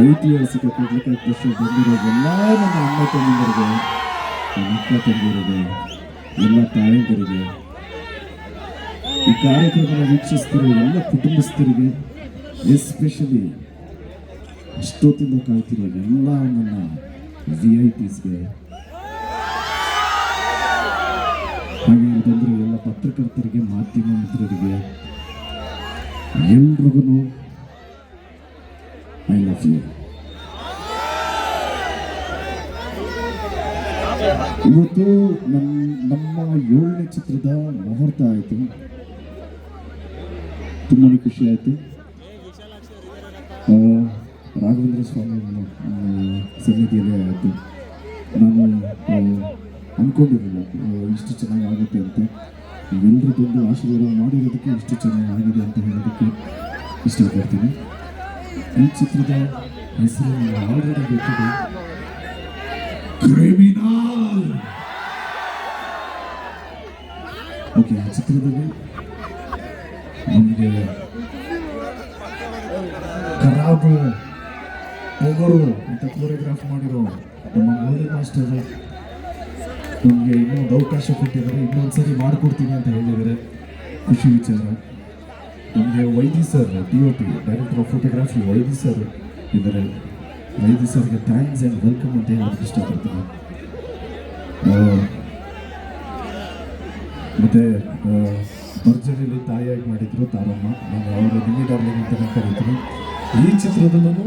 ಐತಿಹಾಸಿಕ ಪತ್ರಿಕಾ ಪ್ರಶ್ನೆ ಬಂದಿರೋ ಎಲ್ಲ ನನ್ನ ಅಮ್ಮ ತಂದಿರೋದು ನನ್ನ ಅಕ್ಕ ತಂದಿರಿಗೆ ಎಲ್ಲ ತಾಯಂದಿರಿಗೆ. ಈ ಕಾರ್ಯಕ್ರಮ ವೀಕ್ಷಿಸ್ತಿರೋ ಎಲ್ಲ ಕುಟುಂಬಸ್ಥರಿಗೆ ಎಸ್ಪೆಷಲಿ ಅಷ್ಟೊತ್ತಿಂದ ಕಾಯ್ತಿರೋ ಎಲ್ಲ ನನ್ನ ವಿ ಐ ಪಿಸ್ಗೆ ಎಲ್ಲ ಪತ್ರಕರ್ತರಿಗೆ, ಮಾಧ್ಯಮ ಮಿತ್ರರಿಗೆ, ಎಲ್ರಿಗೂ ಇವತ್ತು ನಮ್ಮ ನಮ್ಮ ಏಳನೇ ಚಿತ್ರದ ಮುಹೂರ್ತ ಆಯಿತು. ತುಂಬಾ ಖುಷಿ ಆಯಿತು. ರಾಘವೇಂದ್ರ ಸ್ವಾಮಿ ಸನ್ನಿಧಿಯಲ್ಲೇ ಆಯಿತು. ನಾನು ಅಂದ್ಕೊಂಡಿರಲಿಲ್ಲ ಇಷ್ಟು ಚೆನ್ನಾಗಿ ಆಗುತ್ತೆ ಅಂತ. ಎಲ್ಲರೂ ಬಂದು ಆಶೀರ್ವಾದ ಮಾಡಿರೋದಕ್ಕೆ ಇಷ್ಟು ಚೆನ್ನಾಗಿ ಆಗಿದೆ ಅಂತ ಹೇಳೋದಕ್ಕೆ ಇಷ್ಟಪಡ್ತೀನಿ. ಈ ಚಿತ್ರದ ಹೆಸರು ಆಲ್ರೆಡಿ ಗೊತ್ತಿದೆ ಕ್ರಿಮಿನಲ್! ಓಕೆ, ಆ ಚಿತ್ರದಲ್ಲಿ ನಮಗೆ ಖರಾಬು ಪೊಗರು ಅಂತ ಕೋರಿಯೋಗ್ರಾಫ್ ಮಾಡಿರೋ ನಮ್ಮ ಮೋದಿ ಮಾಸ್ಟರ್ ನಮಗೆ ಇನ್ನೊಂದು ಅವಕಾಶ ಕೊಟ್ಟಿದ್ದಾರೆ. ಇನ್ನೊಂದ್ಸರಿ ಮಾಡಿಕೊಡ್ತೀನಿ ಅಂತ ಹೇಳಿದ್ದಾರೆ. ಖುಷಿ ವಿಚಾರ. ನಮಗೆ Vaidi sir D O P director of photography Vaidi sir. ಇದ್ದಾರೆ. ವೈದಿ ಸರ್ಗೆ ಥ್ಯಾಂಕ್ಸ್ ಆ್ಯಂಡ್ ವೆಲ್ಕಮ್ ಅಂತ ಹೇಳೋದಕ್ಕೆ ಇಷ್ಟಪಡ್ತೀನಿ. ಮತ್ತೆ ಭರ್ಜರಿಯಲ್ಲಿ ತಾಯಿಯಾಗಿ ಮಾಡಿದ್ರು ತಾರಮ್ಮ. ನಾನು ಅವರ ನಿನ್ನೆ ಡಾರ್ಲಿಂಗ್ ಅಂತ ಕರೀತೀನಿ. ಈ ಚಿತ್ರದಲ್ಲೂ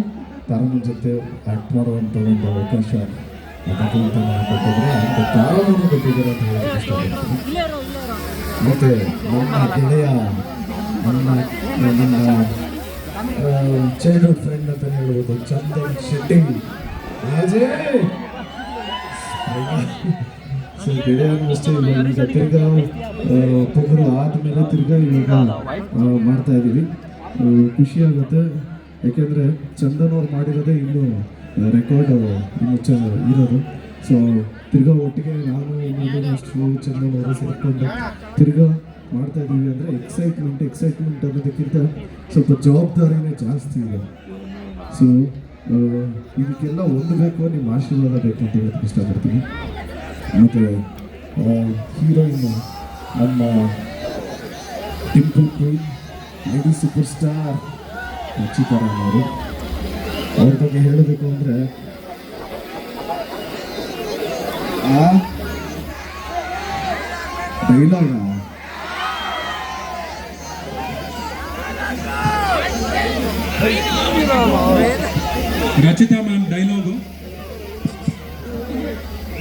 ತಾರಮ್ಮನ ಜೊತೆ ಆ್ಯಕ್ಟ್ ಮಾಡುವಂಥ ಒಂದು ಅವಕಾಶ ಭಗವಂತ ಕೊಟ್ಟಿದ್ರೆ ತಾರಮ್ಮನ ಕೊಟ್ಟಿದ್ದಾರೆ ಅಂತ ಹೇಳೋದಕ್ಕೆ ಇಷ್ಟಪಡ್ತೀನಿ. ಮತ್ತೆ ನಮ್ಮ ಗೆಳೆಯ ನನ್ನ ಚೈಲ್ಡ್ಹುಡ್ ಫ್ರೆಂಡ್ ಅಂತ ಹೇಳ್ಬೋದು. ಚಂದನ್ ಶೆಟ್ಟಿ ರಾಜೇ! ಸೊ ಈಗ ತಿರ್ಗಾ ಪೊಗರು ಆದಮೇಲೆ ತಿರ್ಗಾ ಇವಾಗ ಮಾಡ್ತಾ ಇದ್ದೀವಿ ಖುಷಿ ಯಾಕೆಂದರೆ ಚಂದನ್ ಅವ್ರು ಮಾಡಿರೋದೇ ಇನ್ನು ರೆಕಾರ್ಡ್ ಇನ್ನು ಚ, ಇರೋದು. ಸೊ ತಿರ್ಗಾ ಒಟ್ಟಿಗೆ ನಾನು ಇನ್ನೊಂದು ಅಷ್ಟು ಚಂದನ್ ಅವರು ಸೇರಿಕೊಂಡು ತಿರ್ಗಾ ಮಾಡ್ತಾ ಇದ್ದೀವಿ ಅಂದರೆ ಎಕ್ಸೈಟ್ಮೆಂಟ್ ಎಕ್ಸೈಟ್ಮೆಂಟ್ ಅನ್ನೋದಕ್ಕಿಂತ ಸ್ವಲ್ಪ ಜವಾಬ್ದಾರಿನೇ ಜಾಸ್ತಿ ಇದೆ. ಸೊ ಇದಕ್ಕೆಲ್ಲ ಹೊಂದಬೇಕು ನಿಮ್ಮ ಆಶೀರ್ವಾದ ಬೇಕು ಅಂತ ಹೇಳಕ್ಕೆ ಇಷ್ಟಪಡ್ತೀನಿ. ಮತ್ತು ಹೀರೋಯಿನ್ ನಮ್ಮ dimple queen lady super star Rachita Ram ಅವರು. ಅವ್ರ ಬಗ್ಗೆ ಹೇಳಬೇಕು ಅಂದರೆ ಡೈಲಾಗ ರಚಿತಾ ಮ್ಯಾಮ್ ಡೈಲಾಗು?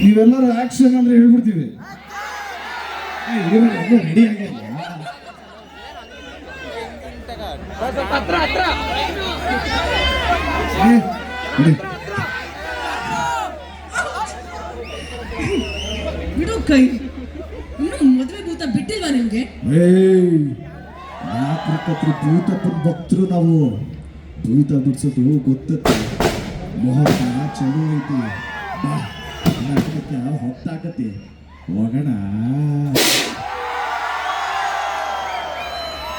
ನೀವೆಲ್ಲರೂ ಆಕ್ಷನ್ ಅಂದ್ರೆ ಹೇಳ್ಬಿಡ್ತೀವಿ. ರೆಡಿ ಆಗಿಲ್ಲ ಬಿಡಿ. ಬಿಡು ಕೈ. ಇನ್ನು ಮದುವೆ ಭೂತ ಬಿಟ್ಟಿಲ್ವಾ ನಿಮ್ಗೆ? ಏಯ್ ನಾಲ್ಕರ ಭೂತ ಭಕ್ತರು ನಾವು. ಭೂತ ಬಿಡ್ಸೋದು ಗೊತ್ತತ್ತೆ ಮೊಹಬ್ಬ ಚಲೋ ಐತಿ ಬಾ ನಾಟಕಕ್ಕೆ ಹೋಗೋಣ.